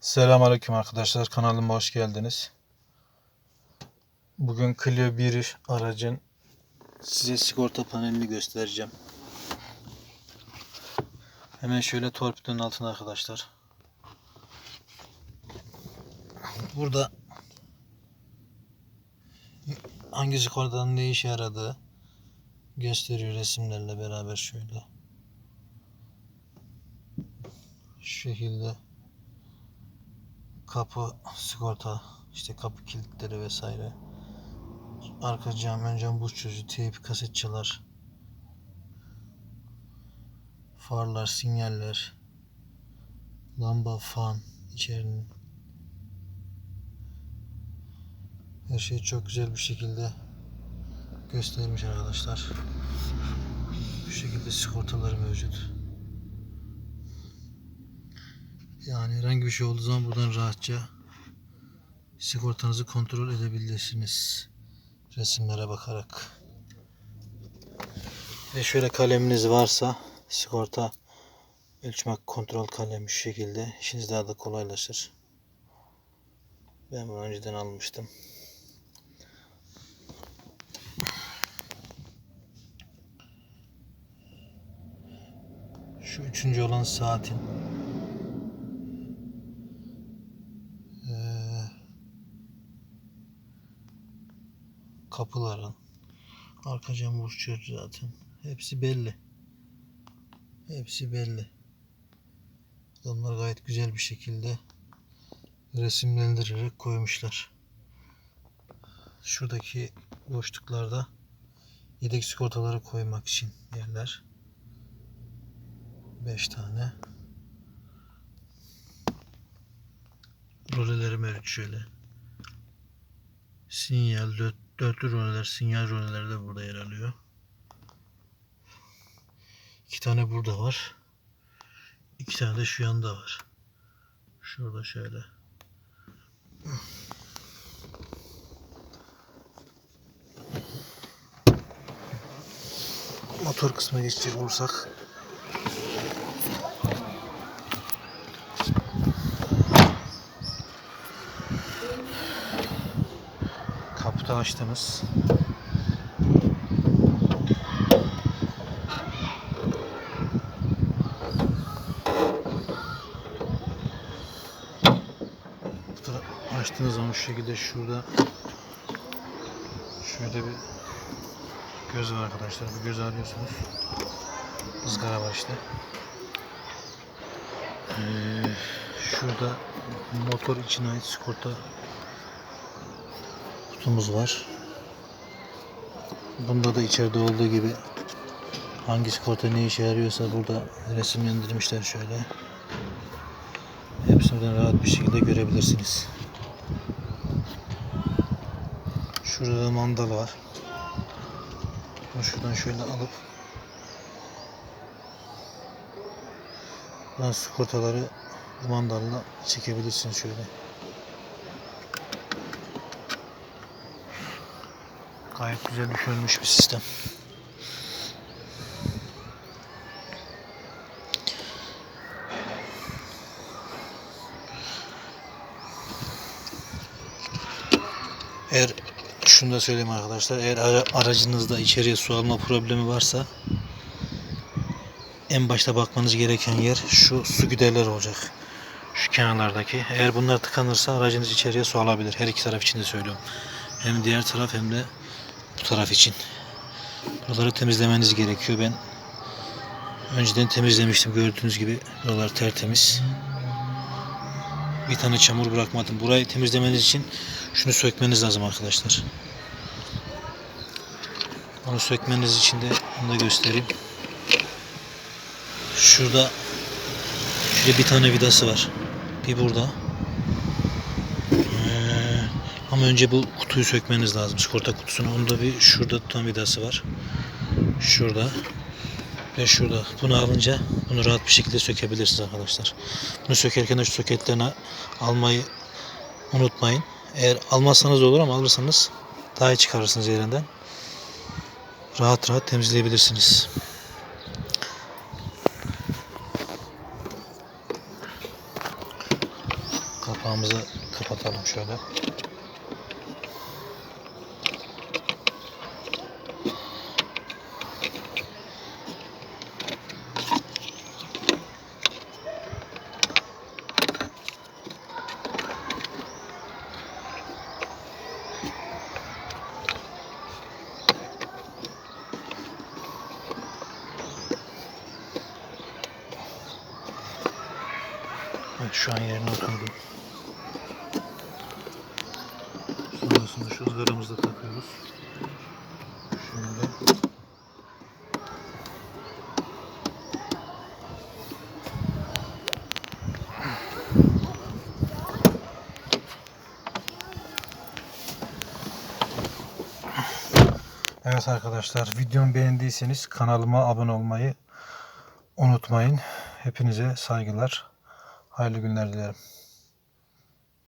Selamünaleyküm arkadaşlar. Kanalıma hoş geldiniz. Bugün Clio 1 aracın size sigorta panelini göstereceğim. Hemen şöyle torpidonun altına arkadaşlar. Burada hangi sigortanın ne işe yaradığı gösteriyor resimlerle beraber şöyle. Şu şekilde kapı sigorta işte kapı kilitleri vesaire. Arka cam ön cam buz çözücü teyp kasetçalar farlar sinyaller lamba fan içerinin. Her şey çok güzel bir şekilde göstermiş arkadaşlar. Bu şekilde sigortaları mevcut yani herhangi bir şey olduğu zaman buradan rahatça sigortanızı kontrol edebilirsiniz. Resimlere bakarak. Ve şöyle kaleminiz varsa sigorta ölçmek kontrol kalemi şu şekilde işiniz daha da kolaylaşır. Ben bunu önceden almıştım. Şu üçüncü olan saatin kapıların arka cam uçuyor zaten. Hepsi belli. Hepsi belli. Onlar gayet güzel bir şekilde resimlendirerek koymuşlar. Şuradaki boşluklarda yedek sigortaları koymak için yerler. 5 tane. roleleri mevcut şöyle. Sinyal, dört, dörtlü roleler, sinyal roleleri de burada yer alıyor. İki tane burada var. İki tane de şu yanda var. Şurada şöyle. Motor kısmına geçecek olursak açtınız. Açtığınız zaman şu şekilde şurada şöyle bir göz var arkadaşlar. Bu gözü arıyorsunuz. ızgara var işte. Ee, şurada motor içine ait sigorta kutumuz var. Bunda da içeride olduğu gibi hangi sigorta ne işe yarıyorsa burada resimlendirmişler şöyle. Hepsini buradan rahat bir şekilde görebilirsiniz. Şurada da mandal var. Bunu şuradan şöyle alıp buradan sigortaları bu mandalla çekebilirsiniz şöyle. Gayet güzel düşünülmüş bir sistem. Eğer şunu da söyleyeyim arkadaşlar. Eğer ara- aracınızda içeriye su alma problemi varsa en başta bakmanız gereken yer şu su giderler olacak. Şu kenarlardaki. Eğer bunlar tıkanırsa aracınız içeriye su alabilir. Her iki taraf için de söylüyorum. Hem diğer taraf hem de bu taraf için. Buraları temizlemeniz gerekiyor. Ben önceden temizlemiştim. Gördüğünüz gibi buralar tertemiz. Bir tane çamur bırakmadım. Burayı temizlemeniz için şunu sökmeniz lazım arkadaşlar. Onu sökmeniz için de onu da göstereyim. Şurada şurada bir tane vidası var. Bir burada. Ee, ama önce bu kutuyu sökmeniz lazım. Sigorta kutusunu. Onda bir şurada tutan vidası var. Şurada. Ve şurada. Bunu alınca bunu rahat bir şekilde sökebilirsiniz arkadaşlar. Bunu sökerken de şu soketlerini almayı unutmayın. Eğer almazsanız olur ama alırsanız daha iyi çıkarırsınız yerinden. Rahat rahat temizleyebilirsiniz. Kapağımızı kapatalım şöyle. Evet şu an yerine oturdu. Sonrasında şu ızgaramızı da takıyoruz. Şöyle. Evet arkadaşlar videomu beğendiyseniz kanalıma abone olmayı unutmayın. Hepinize saygılar. Hayırlı günler dilerim.